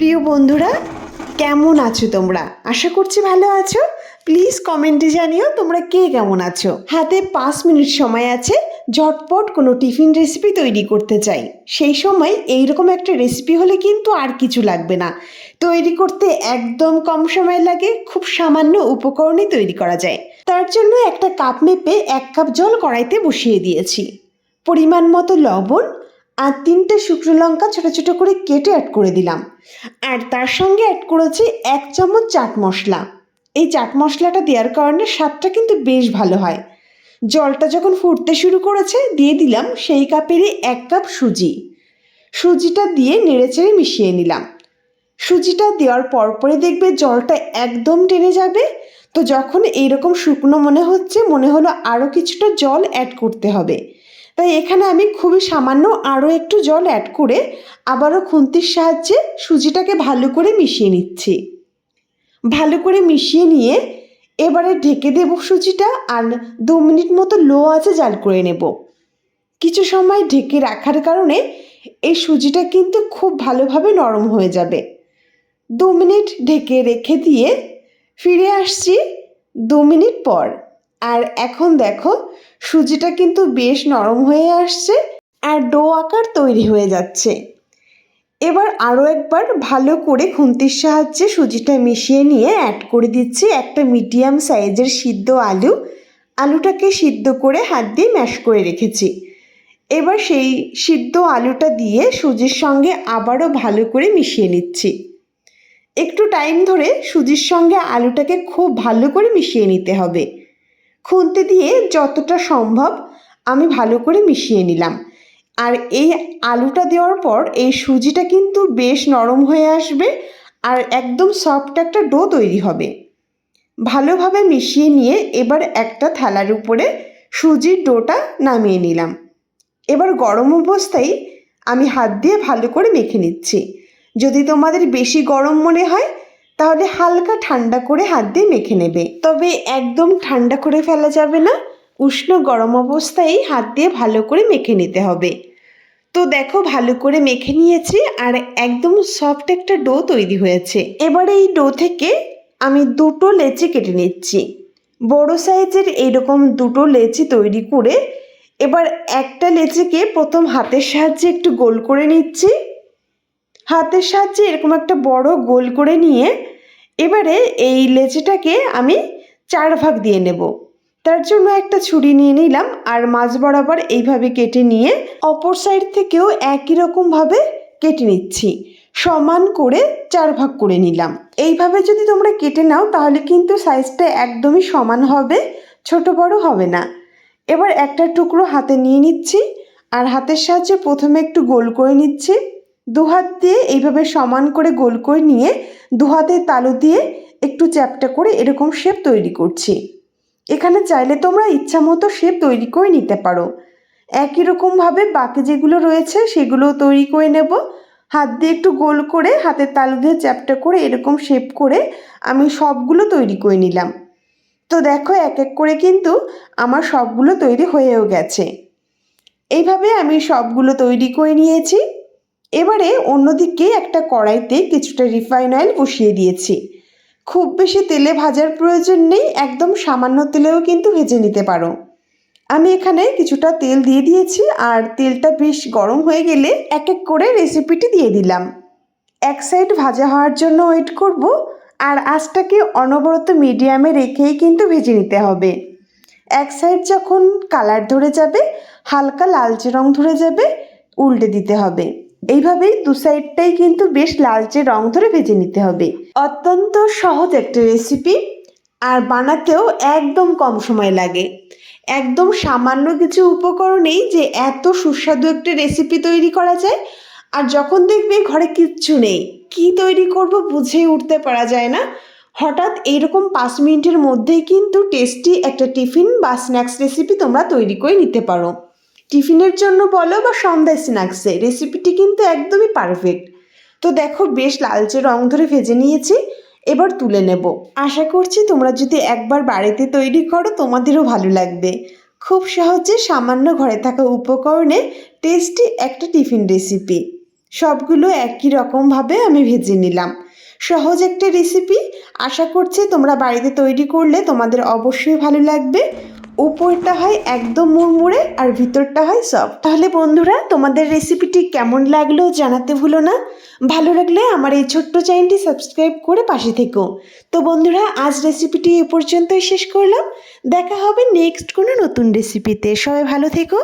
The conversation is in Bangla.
প্রিয় বন্ধুরা, কেমন আছো তোমরা? আশা করছি ভালো আছো। প্লিজ কমেন্টে জানিও তোমরা কে কেমন আছো। হাতে পাঁচ মিনিট সময় আছে, ঝটপট কোনো টিফিন রেসিপি তৈরি করতে চাই। সেই সময় এইরকম একটা রেসিপি হলে কিন্তু আর কিছু লাগবে না। তৈরি করতে একদম কম সময় লাগে, খুব সামান্য উপকরণে তৈরি করা যায়। তার জন্য একটা কাপ মেপে এক কাপ জল কড়াইতে বসিয়ে দিয়েছি। পরিমাণ মতো লবণ আর তিনটে শুকনো লঙ্কা ছোটো ছোটো করে কেটে অ্যাড করে দিলাম। আর তার সঙ্গে অ্যাড করেছি এক চামচ চাট মশলা। এই চাট মশলাটা দেওয়ার কারণে স্বাদটা কিন্তু বেশ ভালো হয়। জলটা যখন ফুটতে শুরু করেছে, দিয়ে দিলাম সেই কাপেরই এক কাপ সুজি। সুজিটা দিয়ে নেড়েচেড়ে মিশিয়ে নিলাম। সুজিটা দেওয়ার পরপরই দেখবে জলটা একদম টেনে যাবে। তো যখন এইরকম শুকনো মনে হচ্ছে, মনে হলো আরও কিছুটা জল অ্যাড করতে হবে। তাই এখানে আমি খুবই সামান্য আরও একটু জল অ্যাড করে আবারও খুন্তির সাহায্যে সুজিটাকে ভালো করে মিশিয়ে নিচ্ছি। ভালো করে মিশিয়ে নিয়ে এবারে ঢেকে দেবো সুজিটা আর দু মিনিট মতো লো আছে জাল করে নেব। কিছু সময় ঢেকে রাখার কারণে এই সুজিটা কিন্তু খুব ভালোভাবে নরম হয়ে যাবে। দু মিনিট ঢেকে রেখে দিয়ে ফিরে আসছি দু মিনিট পর। আর এখন দেখো, সুজিটা কিন্তু বেশ নরম হয়ে আসছে আর ডো আকার তৈরি হয়ে যাচ্ছে। এবার আরও একবার ভালো করে খুন্তির সাহায্যে সুজিটা মিশিয়ে নিয়ে অ্যাড করে দিচ্ছি একটা মিডিয়াম সাইজের সিদ্ধ আলু। আলুটাকে সিদ্ধ করে হাত দিয়ে ম্যাশ করে রেখেছি। এবার সেই সিদ্ধ আলুটা দিয়ে সুজির সঙ্গে আবারও ভালো করে মিশিয়ে নিচ্ছি। একটু টাইম ধরে সুজির সঙ্গে আলুটাকে খুব ভালো করে মিশিয়ে নিতে হবে। খুন্তি দিয়ে যতটা সম্ভব আমি ভালো করে মিশিয়ে নিলাম। আর এই আলুটা দেওয়ার পর এই সুজিটা কিন্তু বেশ নরম হয়ে আসবে আর একদম সফট একটা ডো তৈরি হবে। ভালোভাবে মিশিয়ে নিয়ে এবার একটা থালার উপরে সুজির ডোটা নামিয়ে নিলাম। এবার গরম অবস্থায় আমি হাত দিয়ে ভালো করে মেখে নিচ্ছি। যদি তোমাদের বেশি গরম মনে হয় তাহলে হালকা ঠান্ডা করে হাত দিয়ে মেখে নেবে। তবে একদম ঠান্ডা করে ফেলা যাবে না। উষ্ণ গরম অবস্থায় হাত দিয়ে ভালো করে মেখে নিতে হবে। তো দেখো ভালো করে মেখে নিয়েছি আর একদম সফট একটা ডো তৈরি হয়েছে। এবারে এই ডো থেকে আমি দুটো লেচি কেটে নিচ্ছি। বড় সাইজের এইরকম দুটো লেচি তৈরি করে এবার একটা লেচিকে প্রথম হাতের সাহায্যে একটু গোল করে নিচ্ছি। হাতের সাহায্যে এরকম একটা বড় গোল করে নিয়ে এবারে এই লেচিটাকে আমি চার ভাগ দিয়ে নেব। তার জন্য একটা ছুরি নিয়ে নিলাম আর মাছ বরাবর এইভাবে কেটে নিয়ে অপর সাইড থেকেও একই রকমভাবে কেটে নিচ্ছি। সমান করে চার ভাগ করে নিলাম। এইভাবে যদি তোমরা কেটে নাও তাহলে কিন্তু সাইজটা একদমই সমান হবে, ছোট বড় হবে না। এবার একটা টুকরো হাতে নিয়ে নিচ্ছি আর হাতের সাহায্যে প্রথমে একটু গোল করে নিচ্ছি। দু হাত দিয়ে এইভাবে সমান করে গোল করে নিয়ে দু হাতের তালু দিয়ে একটু চ্যাপটা করে এরকম শেপ তৈরি করছি। এখানে চাইলে তোমরা ইচ্ছা মতো শেপ তৈরি করে নিতে পারো। একই রকমভাবে বাকি যেগুলো রয়েছে সেগুলো তৈরি করে নেব। হাত দিয়ে একটু গোল করে হাতের তালু দিয়ে চ্যাপটা করে এরকম শেপ করে আমি সবগুলো তৈরি করে নিলাম। তো দেখো এক এক করে কিন্তু আমার সবগুলো তৈরি হয়েও গেছে। এইভাবে আমি সবগুলো তৈরি করে নিয়েছি। এবারে অন্যদিকে একটা কড়াইতে কিছুটা রিফাইন অয়েল বসিয়ে দিয়েছি। খুব বেশি তেলে ভাজার প্রয়োজন নেই, একদম সামান্য তেলেও কিন্তু ভেজে নিতে পারো। আমি এখানে কিছুটা তেল দিয়ে দিয়েছি আর তেলটা বেশ গরম হয়ে গেলে এক এক করে রেসিপিটি দিয়ে দিলাম। এক সাইড ভাজা হওয়ার জন্য ওয়েট করব আর আঁচটাকে অনবরত মিডিয়ামে রেখেই কিন্তু ভেজে নিতে হবে। এক সাইড যখন কালার ধরে যাবে, হালকা লালচে রং ধরে যাবে, উল্টে দিতে হবে। এইভাবেই দু সাইডটাই কিন্তু বেশ লালচে রং ধরে ভেজে নিতে হবে। অত্যন্ত সহজ একটা রেসিপি আর বানাতেও একদম কম সময় লাগে। একদম সামান্য কিছু উপকরণেই যে এত সুস্বাদু একটা রেসিপি তৈরি করা যায়, আর যখন দেখবে ঘরে কিচ্ছু নেই, কি তৈরি করব বুঝেই উঠতে পারা যায় না। হঠাৎ এইরকম পাঁচ মিনিটের মধ্যেই কিন্তু টেস্টি একটা টিফিন বা স্ন্যাক্স রেসিপি তোমরা তৈরি করে নিতে পারো। টিফিনের জন্য বলো বা সন্ধ্যায় স্ন্যাক্সে রেসিপিটি কিন্তু একদমই পারফেক্ট তো দেখো বেশ লালচে রং ধরে ভেজে নিয়েছি, এবার তুলে নেব। আশা করছি তোমরা যদি একবার বাড়িতে তৈরি করো, তোমাদেরও ভালো লাগবে। খুব সহজে সামান্য ঘরে থাকা উপকরণে টেস্টি একটা টিফিন রেসিপি সবগুলো একই রকমভাবে আমি ভেজে নিলাম। সহজ একটা রেসিপি আশা করছি তোমরা বাড়িতে তৈরি করলে তোমাদের অবশ্যই ভালো লাগবে। উপরটা হয় একদম মুড়মুড়ে আর ভিতরটা হয় সফট তাহলে বন্ধুরা, তোমাদের রেসিপিটি কেমন লাগল জানাতে ভুলো না। ভালো লাগলে আমার এই ছোট্ট চ্যানেলটি সাবস্ক্রাইব করে পাশে থেকো। তো বন্ধুরা, আজ রেসিপিটি এ পর্যন্তই শেষ করলাম। দেখা হবে নেক্সট কোনো নতুন রেসিপিতে সবাই ভালো থেকো।